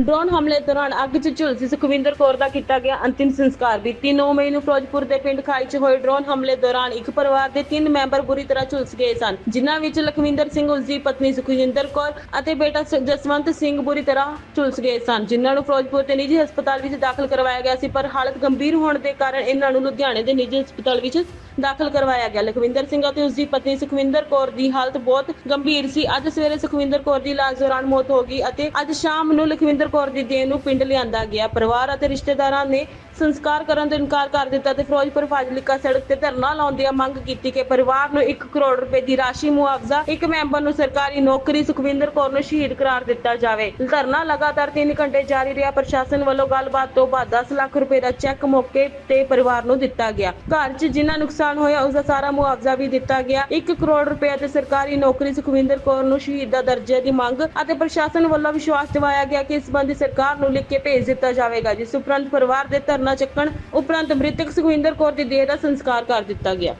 Drone ਹਮਲੇ ਦੌਰਾਨ ਅੱਗ 'ਚ ਝੁਲਸੀ ਸੁਖਵਿੰਦਰ ਕੌਰ ਦਾ ਕੀਤਾ ਗਿਆ ਅੰਤਿਮ ਸੰਸਕਾਰ ਬੀਤੀ 9 ਮਈ ਨੂੰ ਫਿਰੋਜ਼ਪੁਰ ਦੇ ਪਿੰਡ ਖਾਈ 'ਚ ਹੋਏ ਡਰੋਨ ਹਮਲੇ ਦੌਰਾਨ ਇੱਕ ਪਰਿਵਾਰ ਦੇ ਤਿੰਨ ਮੈਂਬਰ ਬੁਰੀ ਤਰ੍ਹਾਂ ਝੁਲਸ ਗਏ ਸਨ, ਜਿਨ੍ਹਾਂ ਵਿੱਚ ਲਖਵਿੰਦਰ ਸਿੰਘ ਉਸਦੀ ਪਤਨੀ ਸੁਖਵਿੰਦਰ ਕੌਰ ਅਤੇ ਬੇਟਾ ਜਸਵੰਤ ਸਿੰਘ ਬੁਰੀ ਤਰ੍ਹਾਂ ਝੁਲਸ ਗਏ ਸਨ। ਜਿਨ੍ਹਾਂ ਨੂੰ ਫਿਰੋਜ਼ਪੁਰ ਦੇ ਨਿੱਜੀ ਹਸਪਤਾਲ ਵਿੱਚ ਦਾਖਲ ਕਰਵਾਇਆ ਗਿਆ ਸੀ, ਪਰ ਹਾਲਤ ਗੰਭੀਰ ਹੋਣ ਦੇ ਕਾਰਨ ਇਹਨਾਂ ਨੂੰ ਲੁਧਿਆਣੇ ਦੇ ਨਿੱਜੀ ਹਸਪਤਾਲ ਵਿੱਚ ਦਾਖਲ ਕਰਵਾਇਆ ਗਿਆ। ਲਖਵਿੰਦਰ ਸਿੰਘ ਅਤੇ ਉਸ ਦੀ ਪਤਨੀ ਸੁਖਵਿੰਦਰ ਕੌਰ ਦੀ ਹਾਲਤ ਬਹੁਤ ਗੰਭੀਰ ਸੀ। ਅੱਜ ਸਵੇਰੇ ਸੁਖਵਿੰਦਰ ਕੌਰ ਦੀ ਇਲਾਜ ਦੌਰਾਨ ਮੌਤ ਹੋ ਗਈ ਅਤੇ ਅੱਜ ਸ਼ਾਮ ਨੂੰ ਲਖਵਿੰਦਰ ਕੌਰ ਦੀ ਦੇਹ ਨੂੰ ਪਿੰਡ ਲਿਆਂਦਾ ਗਿਆ। ਪਰਿਵਾਰ ਅਤੇ ਰਿਸ਼ਤੇਦਾਰਾਂ ਨੇ ਸੰਸਕਾਰ ਕਰਨ ਤੋਂ ਇਨਕਾਰ ਕਰ ਦਿੱਤਾ ਤੇ ਫਿਰੋਜ਼ਪੁਰ ਫਾਜ਼ਿਲਕਾ ਸੜਕ ਤੇ ਧਰਨਾ ਲਾਉਂਦਿਆਂ ਮੰਗ ਕੀਤੀ ਕਿ ਪਰਿਵਾਰ ਨੂੰ 1 ਕਰੋੜ ਰੁਪਏ ਦੀ ਰਾਸ਼ੀ ਮੁਆਵਜ਼ਾ ਇੱਕ ਮੈਂਬਰ ਨੂੰ ਸਰਕਾਰੀ ਨੌਕਰੀ ਸੁਖਵਿੰਦਰ ਕੌਰ ਨੂੰ ਸ਼ਹੀਦ ਕਰਾਰ ਦਿੱਤਾ ਜਾਵੇ। ਧਰਨਾ ਲਗਾਤਾਰ 3 ਘੰਟੇ ਜਾਰੀ ਰਿਹਾ। ਪ੍ਰਸ਼ਾਸਨ ਵੱਲੋਂ ਗੱਲਬਾਤ ਤੋਂ ਬਾਅਦ 10 ਲੱਖ ਰੁਪਏ ਦਾ ਚੈੱਕ ਮੌਕੇ ਤੇ ਪਰਿਵਾਰ ਨੂੰ ਦਿੱਤਾ ਗਿਆ। ਘਰ 'ਚ ਜਿੰਨਾ ਨੁਕਸਾਨ ਹੋਇਆ, ਉਸ ਦਾ ਸਾਰਾ ਮੁਆਵਜ਼ਾ ਵੀ ਦਿੱਤਾ ਗਿਆ। 1 ਕਰੋੜ ਰੁਪਏ ਤੇ ਸਰਕਾਰੀ ਨੌਕਰੀ ਸੁਖਵਿੰਦਰ ਕੌਰ ਨੂੰ ਸ਼ਹੀਦ ਦਾ ਦਰਜੇ ਦੀ ਮੰਗ ਅਤੇ ਪ੍ਰਸ਼ਾਸਨ ਵੱਲੋਂ ਵਿਸ਼ਵਾਸ ਦਿਵਾਇਆ ਗਿਆ ਕਿ ਇਸ ਸੰਬੰਧੀ ਸਰਕਾਰ ਨੂੰ ਲਿਖ ਕੇ ਭੇਜ ਦਿੱਤਾ ਜਾਵੇਗਾ, ਜਿਸ ਉਪਰੰਤ ਪਰਿਵਾਰ ਦੇ ਧਰਨਾ ਚੱਕਣ ਉਪਰੰਤ ਮ੍ਰਿਤਕ ਸੁਖਵਿੰਦਰ ਕੌਰ ਦੀ ਦੇਹ ਦਾ ਸੰਸਕਾਰ ਕਰ ਦਿੱਤਾ ਗਿਆ।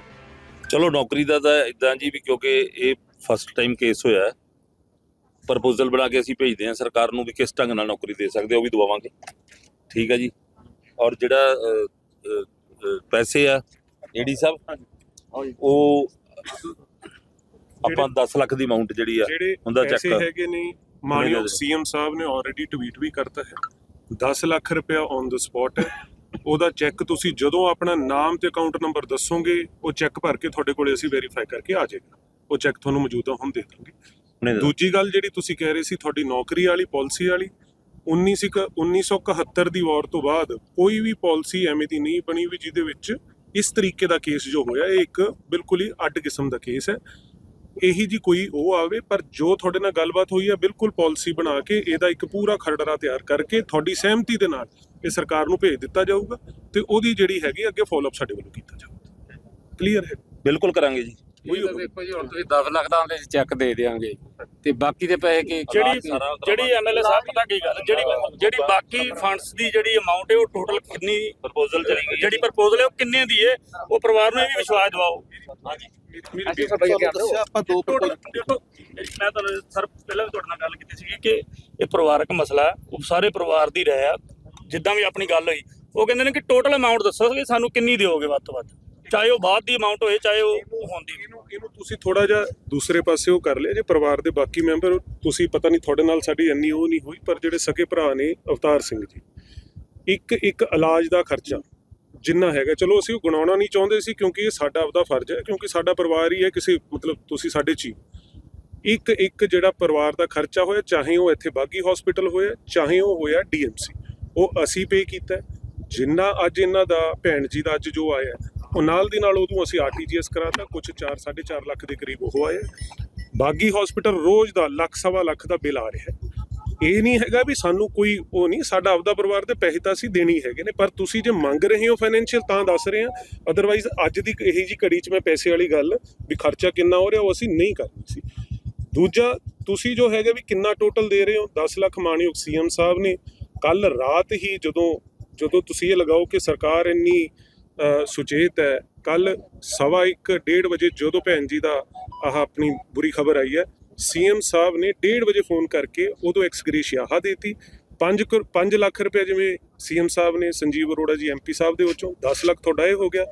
ਚਲੋ ਨੌਕਰੀ ਦਾ ਤਾਂ ਇਦਾਂ ਜੀ ਵੀ ਕਿਉਂਕਿ ਇਹ ਫਸਟ ਟਾਈਮ ਕੇਸ ਹੋਇਆ ਹੈ। ਪ੍ਰਪੋਜ਼ਲ ਬਣਾ ਕੇ ਅਸੀਂ ਭੇਜਦੇ ਹਾਂ ਸਰਕਾਰ ਨੂੰ ਵੀ ਕਿਸ ਢੰਗ ਨਾਲ ਨੌਕਰੀ ਦੇ ਸਕਦੇ ਉਹ ਵੀ ਦਵਾਵਾਂਗੇ। ਠੀਕ ਹੈ ਜੀ? ਔਰ ਜਿਹੜਾ ਅ, ਅ, ਅ, ਪੈਸੇ ਆ ਏਡੀ ਸਾਹਿਬ ਉਹ ਆਪਾਂ 10 ਲੱਖ ਦੀ ਅਮਾਉਂਟ ਜਿਹੜੀ ਆ ਜਿਹੜੇ ਉਹਦਾ ਪੈਸੇ check- ਹੈਗੇ ਨੇ ਮਾਨਯੋਗ ਸੀਐਮ ਸਾਹਿਬ ਨੇ ਆਲਰੇਡੀ ਟਵੀਟ ਵੀ ਕਰਤਾ ਹੈ। 10 ਲੱਖ ਰੁਪਇਆ ਔਨ ਦ ਸਪੌਟ ਹੈ। ਉਹਦਾ ਚੈੱਕ ਤੁਸੀਂ ਜਦੋਂ ਆਪਣਾ ਨਾਮ ਤੇ ਅਕਾਊਂਟ ਨੰਬਰ ਦੱਸੋਗੇ ਉਹ ਚੈੱਕ ਭਰ ਕੇ ਤੁਹਾਡੇ ਕੋਲੇ ਅਸੀਂ ਵੈਰੀਫਾਈ ਕਰਕੇ ਆ ਜਾਏਗਾ ਉਹ ਚੈੱਕ ਤੁਹਾਨੂੰ ਮੌਜੂਦਾ ਹੁਣ ਦੇ ਦਾਂਗੇ। ਦੂਜੀ ਗੱਲ ਜਿਹੜੀ ਤੁਸੀਂ ਕਹਿ ਰਹੇ ਸੀ ਤੁਹਾਡੀ ਨੌਕਰੀ ਵਾਲੀ ਪਾਲਿਸੀ ਵਾਲੀ 19 ਸਿਕ 1971 ਦੀ ਵਾਰ ਤੋਂ ਬਾਅਦ ਕੋਈ ਵੀ ਪਾਲਿਸੀ ਐਵੇਂ ਦੀ ਨਹੀਂ ਬਣੀ ਵੀ ਜਿਹਦੇ ਵਿੱਚ ਇਸ ਤਰੀਕੇ ਦਾ ਕੇਸ ਜੋ ਹੋਇਆ ਇਹ ਇੱਕ ਬਿਲਕੁਲ ਹੀ ਅੱਡ ਕਿਸਮ ਦਾ ਕੇਸ ਹੈ ਇਹੀ ਜੀ ਕੋਈ ਉਹ ਆਵੇ ਪਰ ਜੋ ਤੁਹਾਡੇ ਨਾਲ ਗੱਲਬਾਤ ਹੋਈ ਹੈ ਬਿਲਕੁਲ ਪਾਲਿਸੀ ਬਣਾ ਕੇ ਇਹਦਾ ਇੱਕ ਪੂਰਾ ਖਰੜਰਾ ਤਿਆਰ ਕਰਕੇ ਤੁਹਾਡੀ ਸਹਿਮਤੀ ਦੇ ਨਾਲ ਇਹ ਸਰਕਾਰ ਨੂੰ ਭੇਜ ਦਿੱਤਾ ਜਾਊਗਾ ਤੇ ਉਹਦੀ ਜਿਹੜੀ ਹੈਗੀ ਅੱਗੇ ਫਾਲੋਅਪ ਸਾਡੇ ਵੱਲੋਂ ਕੀਤਾ ਜਾਊਗਾ। ਕਲੀਅਰ ਹੈ? ਬਿਲਕੁਲ ਕਰਾਂਗੇ ਜੀ। ਤਾਂ ਦੇਖੋ ਜੀ ਹੁਣ ਤੁਸੀਂ 10 ਲੱਖ ਦਾ ਉਹਦੇ ਚੈੱਕ ਦੇ ਦੇਾਂਗੇ ਤੇ ਬਾਕੀ ਦੇ ਪੈਸੇ ਕੀ ਜਿਹੜੀ ਜਿਹੜੀ ਐਮਐਲਏ ਸਾਹਿਬ ਪਤਾ ਕੀ ਗੱਲ? ਜਿਹੜੀ ਜਿਹੜੀ ਬਾਕੀ ਫੰਡਸ ਦੀ ਜਿਹੜੀ ਅਮਾਉਂਟ ਹੈ ਉਹ ਟੋਟਲ ਕਿੰਨੀ ਪ੍ਰਪੋਜ਼ਲ ਚਲੀ ਗਈ ਜਿਹੜੀ ਪ੍ਰਪੋਜ਼ਲ ਹੈ ਉਹ ਕਿੰਨੇ ਦੀ ਹੈ? ਉਹ ਪਰਿਵਾਰ ਨੂੰ ਇਹ ਵੀ ਵਿਸ਼ਵਾਸ ਦਿਵਾਓ। ਹਾਂਜੀ। ਆਪਾਂ ਦੋ ਟੋਟਲ ਦੇਖੋ ਮੈਂ ਤੁਹਾਨੂੰ ਸਰ ਪਹਿਲਾਂ ਵੀ ਤੁਹਾਡੇ ਨਾਲ ਗੱਲ ਕੀਤੀ ਸੀ ਕਿ ਇਹ ਪਰਿਵਾਰਕ ਮਸਲਾ ਉਹ ਸਾਰੇ ਪਰਿਵਾਰ ਦੀ ਰਹਿ ਆ। ਜਿੱਦਾਂ ਵੀ ਆਪਣੀ ਗੱਲ ਹੋਈ, ਉਹ ਕਹਿੰਦੇ ਨੇ ਕਿ ਟੋਟਲ ਅਮਾਉਂਟ ਦੱਸੋ ਕਿ ਸਾਨੂੰ ਕਿੰਨੀ ਦਿਓਗੇ ਵੱਧ ਤੋਂ ਵੱਧ? ਚਾਹੇ ਉਹ ਬਾਅਦ ਦੀ ਅਮਾਉਂਟ ਹੋਏ, ਚਾਹੇ ਉਹ ਹੁੰਦੀ ਇਹਨੂੰ ਇਹਨੂੰ ਤੁਸੀਂ ਥੋੜਾ ਜਿਹਾ ਦੂਸਰੇ ਪਾਸੇ ਉਹ ਕਰ ਲਿਆ, ਜੇ ਪਰਿਵਾਰ ਦੇ ਬਾਕੀ ਮੈਂਬਰ ਤੁਸੀਂ ਪਤਾ ਨਹੀਂ ਤੁਹਾਡੇ ਨਾਲ ਸਾਡੀ ਇੰਨੀ ਉਹ ਨਹੀਂ ਹੋਈ, ਪਰ ਜਿਹੜੇ ਸਕੇ ਭਰਾ ਨੇ ਅਵਤਾਰ ਸਿੰਘ ਜੀ, ਇੱਕ ਇੱਕ ਇਲਾਜ ਦਾ ਖਰਚਾ ਜਿੰਨਾ ਹੈਗਾ, ਚਲੋ ਅਸੀਂ ਉਹ ਗੁਣਾਉਣਾ ਨਹੀਂ ਚਾਹੁੰਦੇ ਸੀ ਕਿਉਂਕਿ ਇਹ ਸਾਡਾ ਆਪਦਾ ਫਰਜ਼ ਹੈ, ਕਿਉਂਕਿ ਸਾਡਾ ਪਰਿਵਾਰ ਹੀ ਹੈ ਕਿਸੇ, ਮਤਲਬ ਤੁਸੀਂ ਸਾਡੇ ਚ ਹੀ। ਇੱਕ ਇੱਕ ਜਿਹੜਾ ਪਰਿਵਾਰ ਦਾ ਖਰਚਾ ਹੋਇਆ, ਚਾਹੇ ਉਹ ਇੱਥੇ ਬਾਗੀ ਹਸਪੀਟਲ ਹੋਇਆ, ਚਾਹੇ ਉਹ ਹੋਇਆ ਡੀਐਮਸੀ ਉਹ ਅਸੀਂ ਪੇ ਕੀਤਾ ਜਿੰਨਾ ਅੱਜ ਇਹਨਾਂ ਦਾ ਭੈਣ ਜੀ ਦਾ ਅੱਜ ਜੋ ਆਇਆ ਉਹ ਨਾਲ ਦੀ ਨਾਲ ਉਦੋਂ ਅਸੀਂ ਆਰਟੀਜੀਐਸ ਕਰਾਤਾ ਕੁਝ 4 4.5 ਲੱਖ ਦੇ ਕਰੀਬ ਉਹ ਆਇਆ ਬਾਗੀ ਹਸਪੀਟਲ ਰੋਜ਼ ਦਾ ਲੱਖ, ਸਵਾ ਲੱਖ ਦਾ ਬਿੱਲ ਆ ਰਿਹਾ ਇਹ ਨਹੀਂ ਹੈਗਾ ਵੀ ਸਾਨੂੰ ਕੋਈ ਉਹ ਨਹੀਂ, ਸਾਡਾ ਆਪਦਾ ਪਰਿਵਾਰ ਦੇ ਪੈਸੇ ਤਾਂ ਅਸੀਂ ਦੇਣੀ ਹੈਗੇ ਨੇ, ਪਰ ਤੁਸੀਂ ਜੇ ਮੰਗ ਰਹੇ ਹੋ ਫਾਈਨੈਂਸ਼ੀਅਲ ਤਾਂ ਦੱਸ ਰਹੇ ਆ ਅਦਰਵਾਈਜ਼ ਅੱਜ ਦੀ ਇਹੀ ਜੀ ਘੜੀ 'ਚ ਮੈਂ ਪੈਸੇ ਵਾਲੀ ਗੱਲ ਵੀ ਖਰਚਾ ਕਿੰਨਾ ਹੋ ਰਿਹਾ, ਉਹ ਅਸੀਂ ਨਹੀਂ ਕਰਨੀ ਸੀ। ਦੂਜਾ, ਤੁਸੀਂ ਜੋ ਹੈਗਾ ਵੀ ਕਿੰਨਾ ਟੋਟਲ ਦੇ ਰਹੇ ਹੋ 10 ਲੱਖ ਮਾਨਯੋਗ ਸੀਐਮ ਸਾਹਿਬ ਨੇ ਕੱਲ ਰਾਤ ਹੀ ਜਦੋਂ ਜਦੋਂ ਤੁਸੀਂ ਇਹ ਲਗਾਓ ਕਿ ਸਰਕਾਰ ਇੰਨੀ ਸੁਚੇਤ ਹੈ ਕੱਲ ਸਵਾ ਇੱਕ, ਡੇਢ ਵਜੇ ਜਦੋਂ ਭੈਣ ਜੀ ਦਾ ਆਹ ਆਪਣੀ ਬੁਰੀ ਖਬਰ ਆਈ ਹੈ, ਸੀਐਮ ਸਾਹਿਬ ਨੇ ਡੇਢ ਵਜੇ ਫੋਨ ਕਰਕੇ ਉਦੋਂ ਐਕਸਗ੍ਰੇਸ਼ੀਆ ਹਾ ਦੇਤੀ। 5 5 ਲੱਖ ਰੁਪਏ ਜਿਵੇਂ ਸੀਐਮ ਸਾਹਿਬ ਨੇ, ਸੰਜੀਵ ਅਰੋੜਾ ਜੀ ਐਮਪੀ ਸਾਹਿਬ ਦੇ ਵਿੱਚੋਂ 10 ਲੱਖ ਤੁਹਾਡਾ ਇਹ ਹੋ ਗਿਆ।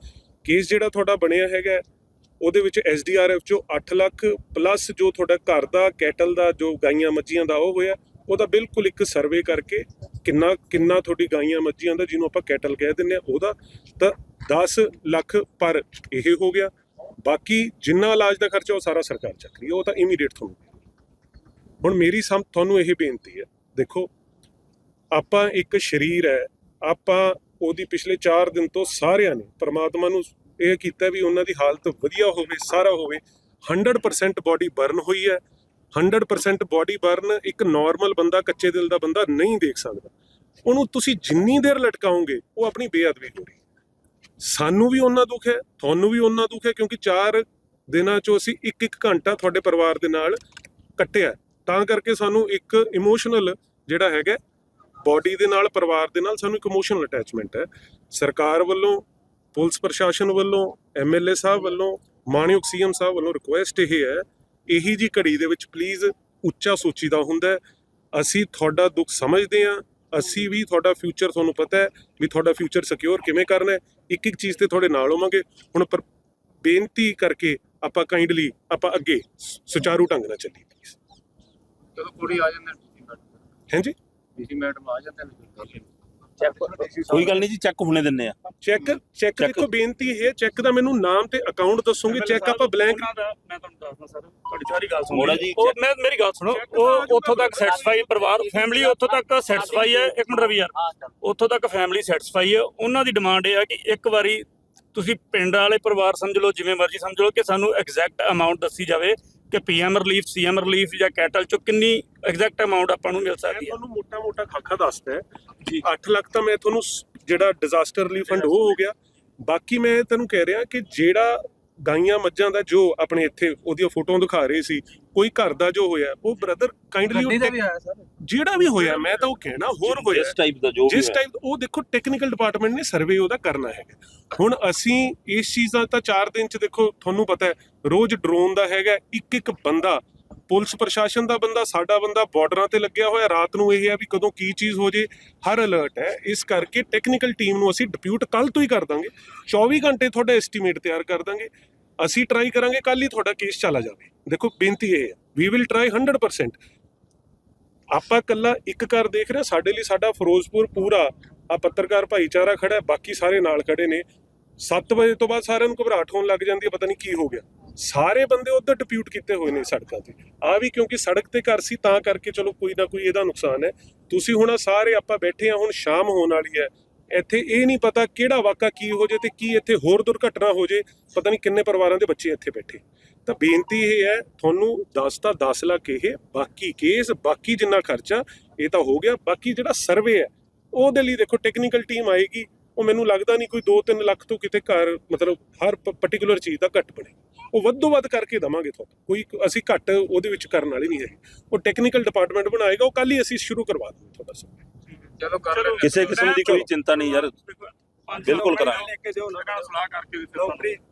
ਕੇਸ ਜਿਹੜਾ ਤੁਹਾਡਾ ਬਣਿਆ ਹੈਗਾ, ਉਹਦੇ ਵਿੱਚ ਐਸਡੀਆਰਐਫ ਚੋਂ 8 ਲੱਖ ਪਲੱਸ ਜੋ ਤੁਹਾਡਾ ਘਰ ਦਾ ਕੈਟਲ ਦਾ, ਜੋ ਗਾਈਆਂ ਮੱਝੀਆਂ ਦਾ ਉਹ ਹੋਇਆ, ਉਹਦਾ ਬਿਲਕੁਲ ਇੱਕ ਸਰਵੇ ਕਰਕੇ ਕਿੰਨਾ ਕਿੰਨਾ ਤੁਹਾਡੀ ਗਾਈਆਂ ਮੱਝੀਆਂ ਦਾ ਜਿਹਨੂੰ ਆਪਾਂ ਕੈਟਲ ਕਹਿ ਦਿੰਦੇ ਆ ਉਹਦਾ ਤਾਂ 10 ਲੱਖ ਪਰ ਇਹ ਹੋ ਗਿਆ। ਬਾਕੀ ਜਿੰਨਾ ਇਲਾਜ ਦਾ ਖਰਚਾ, ਉਹ ਸਾਰਾ ਸਰਕਾਰ ਚੱਕ ਰਹੀ ਹੈ। ਉਹ ਤਾਂ ਇਮੀਡੀਏਟ ਤੁਹਾਨੂੰ ਹੁਣ ਮੇਰੀ ਸਮ, ਤੁਹਾਨੂੰ ਇਹ ਬੇਨਤੀ ਹੈ, ਦੇਖੋ, ਆਪਾਂ ਇੱਕ ਸ਼ਰੀਰ ਹੈ, ਆਪਾਂ ਉਹਦੀ ਪਿਛਲੇ 4 ਦਿਨ ਤੋਂ ਸਾਰਿਆਂ ਨੇ, ਪ੍ਰਮਾਤਮਾ ਨੂੰ ਇਹ ਕੀਤਾ ਵੀ ਉਹਨਾਂ ਦੀ ਹਾਲਤ ਵਧੀਆ ਹੋਵੇ, ਸਾਰਾ ਹੋਵੇ 100% ਬਾਡੀ ਬਰਨ ਹੋਈ ਹੈ। 100% ਬਾਡੀ ਬਰਨ ਇੱਕ ਨਾਰਮਲ ਬੰਦਾ, ਕੱਚੇ ਦਿਲ ਦਾ ਬੰਦਾ ਨਹੀਂ ਦੇਖ ਸਕਦਾ। ਉਹਨੂੰ ਤੁਸੀਂ ਜਿੰਨੀ ਦੇਰ ਲਟਕਾਓਗੇ, ਉਹ ਆਪਣੀ ਬੇਅਦਬੀ ਹੋ ਰਹੀ ਸਾਨੂੰ ਵੀ ਉਹਨਾਂ ਦੁੱਖ ਹੈ, ਤੁਹਾਨੂੰ ਵੀ ਉਹਨਾਂ ਦੁੱਖ ਹੈ, ਕਿਉਂਕਿ 4 ਦਿਨਾਂ ਚੋਂ ਅਸੀਂ ਇੱਕ ਇੱਕ ਘੰਟਾ ਤੁਹਾਡੇ ਪਰਿਵਾਰ ਦੇ ਨਾਲ ਕੱਟਿਆ ਤਾਂ ਕਰਕੇ ਸਾਨੂੰ ਇੱਕ ਇਮੋਸ਼ਨਲ ਜਿਹੜਾ ਹੈਗਾ, ਬਾਡੀ ਦੇ ਨਾਲ, ਪਰਿਵਾਰ ਦੇ ਨਾਲ ਸਾਨੂੰ ਇੱਕ ਇਮੋਸ਼ਨਲ ਅਟੈਚਮੈਂਟ ਹੈ। ਸਰਕਾਰ ਵੱਲੋਂ, ਪੁਲਿਸ ਪ੍ਰਸ਼ਾਸਨ ਵੱਲੋਂ ਐਮਐਲਏ ਸਾਹਿਬ ਵੱਲੋਂ, ਮਾਨਯੋਗ ਸੀਐਮ ਸਾਹਿਬ ਵੱਲੋਂ ਰਿਕੁਐਸਟ ਇਹ ਹੈ ਇਹੀ ਜੀ ਘੜੀ ਦੇ ਵਿੱਚ ਪਲੀਜ਼ ਉੱਚਾ ਸੋਚੀਦਾ ਹੁੰਦਾ ਅਸੀਂ ਤੁਹਾਡਾ ਦੁੱਖ ਸਮਝਦੇ ਹਾਂ। ਅਸੀਂ ਵੀ ਤੁਹਾਡਾ ਫਿਊਚਰ ਤੁਹਾਨੂੰ ਪਤਾ ਹੈ ਵੀ ਤੁਹਾਡਾ ਫਿਊਚਰ ਸਿਕਿਉਰ ਕਿਵੇਂ ਕਰਨਾ ਹੈ। ਇੱਕ ਇੱਕ ਚੀਜ਼ ਤੇ ਤੁਹਾਡੇ ਨਾਲ ਹੋਵਾਂਗੇ। ਹੁਣ ਪਰ ਬੇਨਤੀ ਕਰਕੇ ਆਪਾਂ ਕਾਈਂਡਲੀ ਆਪਾਂ ਅੱਗੇ ਸੁਚਾਰੂ ਢੰਗ ਨਾਲ ਚੱਲੀਏ please। ਜਦੋਂ ਕੁੜੀ ਆ ਜਾਂਦੇ ਹਾਂਜੀ? ਡੀਸੀ ਮੈਡਮ ਆ ਜਾਂਦੇ ਨੇ ਕੋਈ ਗੱਲ ਨਹੀਂ ਜੀ ਚੈੱਕ ਹੁਣੇ ਦਿੰਨੇ ਆ। ਚੈੱਕ ਚੈੱਕ ਦੇਖੋ ਬੇਨਤੀ ਹੈ ਚੈੱਕ ਦਾ ਮੈਨੂੰ ਨਾਮ ਤੇ ਅਕਾਊਂਟ ਦੱਸੋਗੇ ਚੈੱਕ ਆਪਾਂ ਬਲੈਂਕ ਮੈਂ ਤੁਹਾਨੂੰ ਦੱਸਦਾ ਸਰ ਤੁਹਾਡੀ ਸਾਰੀ ਗੱਲ ਸੁਣੋ। ਜੀ, ਉਹ ਮੈਂ ਮੇਰੀ ਗੱਲ ਸੁਣੋ ਉਹ ਉੱਥੋਂ ਤੱਕ ਸੈਟੀਸਫਾਈ ਪਰਿਵਾਰ ਫੈਮਿਲੀ ਉੱਥੋਂ ਤੱਕ ਸੈਟੀਸਫਾਈ ਹੈ ਇੱਕ ਮਿੰਟ ਰਵੀ ਯਾਰ। ਉੱਥੋਂ ਤੱਕ ਫੈਮਿਲੀ ਸੈਟੀਸਫਾਈ ਹੈ ਉਹਨਾਂ ਦੀ ਡਿਮਾਂਡ ਇਹ ਹੈ ਕਿ ਇੱਕ ਵਾਰੀ ਤੁਸੀਂ ਪਿੰਡ ਵਾਲੇ ਪਰਿਵਾਰ ਸਮਝ ਲਓ ਜਿਵੇਂ ਮਰਜ਼ੀ ਸਮਝ ਲਓ ਕਿ ਸਾਨੂੰ ਐਗਜ਼ੈਕਟ ਅਮਾਉਂਟ ਦੱਸੀ ਜਾਵੇ ਕਿ ਪੀਐਮ ਰਿਲੀਫ ਸੀਐਮ ਰਿਲੀਫ ਜਾਂ ਕੈਟਲ ਚੋਂ ਕਿੰਨੀ ਐਗਜ਼ੈਕਟ ਅਮਾਉਂਟ ਆਪਾਂ ਨੂੰ ਮਿਲ ਸਕਦੀ ਹੈ? ਤੁਹਾਨੂੰ ਮੋਟਾ-ਮੋਟਾ ਖਾਕਾ ਦੱਸਦਾ ਹੈ। ਜੀ। 8 ਲੱਖ ਤਾਂ ਮੈਂ ਤੁਹਾਨੂੰ ਜਿਹੜਾ ਡਿਜ਼ਾਸਟਰ ਰਿਲੀਫ ਫੰਡ ਉਹ ਹੋ ਗਿਆ। ਬਾਕੀ ਮੈਂ ਤੈਨੂੰ ਕਹਿ ਰਿਹਾ ਕਿ ਜਿਹੜਾ ਗਾਈਆਂ ਮੱਝਾਂ ਦਾ ਜੋ ਆਪਣੇ ਇੱਥੇ ਉਹਦੀਆਂ ਫੋਟੋਆਂ ਦਿਖਾ ਰਹੇ ਸੀ ਕੋਈ ਘਰ ਦਾ ਜੋ ਹੋਇਆ ਉਹ ਬ੍ਰਦਰ ਕਾਈਂਡਲੀ ਆਇਆ ਸਰ। ਜਿਹੜਾ ਵੀ ਹੋਇਆ ਮੈਂ ਤਾਂ ਉਹ ਕਹਿਣਾ ਹੋਰ ਹੋਇਆ। ਜਿਸ ਟਾਈਪ ਦਾ ਜੋ ਵੀ ਜਿਸ। ਟਾਈਪ ਉਹ ਦੇਖੋ ਟੈਕਨੀਕਲ ਡਿਪਾਰਟਮੈਂਟ ਨੇ ਸਰਵੇ ਉਹਦਾ ਕਰਨਾ ਹੈਗਾ। ਹੁਣ ਅਸੀਂ ਇਸ ਚੀਜ਼ ਦਾ ਤਾਂ 4 ਦਿਨ ਚ ਦੇਖੋ ਤੁਹਾਨੂੰ ਪਤਾ ਹੈ ਰੋਜ਼ ਡਰੋਨ ਦਾ ਹੈਗਾ ਇੱਕ ਇੱਕ ਬੰਦਾ ਪੁਲਿਸ ਪ੍ਰਸ਼ਾਸਨ ਦਾ ਬੰਦਾ ਸਾਡਾ ਬੰਦਾ ਬਾਰਡਰਾਂ ਤੇ ਲੱਗਿਆ ਹੋਇਆ ਰਾਤ ਨੂੰ ਇਹ ਹੈ ਵੀ ਕਦੋਂ ਕੀ ਚੀਜ਼ ਹੋ ਜੇ ਹਰ ਅਲਰਟ ਹੈ। ਇਸ ਕਰਕੇ ਟੈਕਨੀਕਲ ਟੀਮ ਨੂੰ ਅਸੀਂ ਡਿਪਿਊਟ ਕੱਲ ਤੋਂ ਹੀ ਕਰ ਦਾਂਗੇ। 24 ਘੰਟੇ ਤੁਹਾਡਾ ਐਸਟੀਮੇਟ ਤਿਆਰ ਕਰ ਦਾਂਗੇ। ਅਸੀਂ ਟਰਾਈ ਕਰਾਂਗੇ ਕੱਲ ਹੀ ਤੁਹਾਡਾ ਕੇਸ ਚਲਾ ਜਾਵੇ। ਦੇਖੋ ਬੇਨਤੀ ਇਹ ਹੈ ਵੀ ਵਿਲ ਟਰਾਈ 100% ਆਪਾਂ ਕੱਲਾ ਇੱਕ ਘਰ ਦੇਖ ਰਹੇ ਹਾਂ, ਸਾਡੇ ਲਈ ਸਾਡਾ ਫਿਰੋਜ਼ਪੁਰ ਪੂਰਾ ਆ ਪੱਤਰਕਾਰ ਭਾਈਚਾਰਾ ਖੜਾ ਹੈ, ਬਾਕੀ ਸਾਰੇ ਨਾਲ ਖੜੇ ਨੇ। 7 ਵਜੇ ਤੋਂ ਬਾਅਦ ਸਾਰਿਆਂ ਨੂੰ ਘਬਰਾਹਟ ਹੋਣ ਲੱਗ ਜਾਂਦੀ ਹੈ ਪਤਾ ਨਹੀਂ ਕੀ ਹੋ ਗਿਆ। ਸਾਰੇ ਬੰਦੇ ਉੱਧਰ ਡਿਪਿਊਟ ਕੀਤੇ ਹੋਏ ਨੇ ਸੜਕਾਂ ਤੇ। ਆ ਵੀ ਕਿਉਂਕਿ ਸੜਕ ਤੇ ਘਰ ਸੀ ਤਾਂ ਕਰਕੇ ਚਲੋ ਕੋਈ ਨਾ ਕੋਈ ਇਹਦਾ ਨੁਕਸਾਨ ਹੈ। ਤੁਸੀਂ ਹੁਣ ਸਾਰੇ ਆਪਾਂ ਬੈਠੇ ਆ ਹੁਣ ਸ਼ਾਮ ਹੋਣ ਵਾਲੀ ਹੈ। ਇੱਥੇ ਇਹ ਨਹੀਂ ਪਤਾ ਕਿਹੜਾ ਵਾਕਾ ਕੀ ਹੋ ਜੇ ਤੇ ਕੀ ਇੱਥੇ ਹੋਰ ਦੁਰਘਟਨਾ ਹੋ ਜੇ ਪਤਾ ਨਹੀਂ ਕਿੰਨੇ ਪਰਿਵਾਰਾਂ ਦੇ ਬੱਚੇ ਇੱਥੇ ਬੈਠੇ। ਤਾਂ ਬੇਨਤੀ ਇਹ ਹੈ ਤੁਹਾਨੂੰ 10 ਤਾਂ 10 ਲੱਖ ਇਹ ਬਾਕੀ ਕੇਸ ਬਾਕੀ ਜਿੰਨਾ ਖਰਚਾ ਇਹ ਤਾਂ ਹੋ ਗਿਆ। ਬਾਕੀ ਜਿਹੜਾ ਸਰਵੇ ਹੈ ਉਹਦੇ ਲਈ ਦੇਖੋ ਟੈਕਨੀਕਲ ਟੀਮ ਆਏਗੀ। ਉਹ ਮੈਨੂੰ ਲੱਗਦਾ ਨਹੀਂ ਕੋਈ 2-3 ਲੱਖ ਤੋਂ ਕਿਤੇ ਘਰ ਮਤਲਬ ਹਰ ਪਾਰਟਿਕੂਲਰ ਚੀਜ਼ ਦਾ ਘੱਟ ਬਣੇ। ਉਹ ਵੱਧੋ ਵੱਧ ਕਰਕੇ ਦਵਾਂਗੇ ਤੁਹਾਨੂੰ। ਕੋਈ ਅਸੀਂ ਘੱਟ ਉਹਦੇ ਵਿੱਚ ਕਰਨ ਵਾਲੀ ਨਹੀਂ ਹੈ ਉਹ ਟੈਕਨੀਕਲ ਡਿਪਾਰਟਮੈਂਟ ਬਣਾਏਗਾ ਉਹ ਕੱਲ ਹੀ ਅਸੀਂ ਸ਼ੁਰੂ ਕਰਵਾ ਦਾਂਗੇ ਤੁਹਾਡਾ ਸਰਵੇ ਚਲੋ ਕਰ ਲੈਂਦੇ ਕਿਸੇ ਕਿਸਮ ਦੀ ਕੋਈ ਚਿੰਤਾ ਨਹੀਂ ਯਾਰ। ਬਿਲਕੁਲ ਕਰਾਂਗੇ। ਲੈ ਕੇ ਦਿਓ ਨਾ ਸਲਾਹ ਕਰਕੇ ਦਿੱਤੇ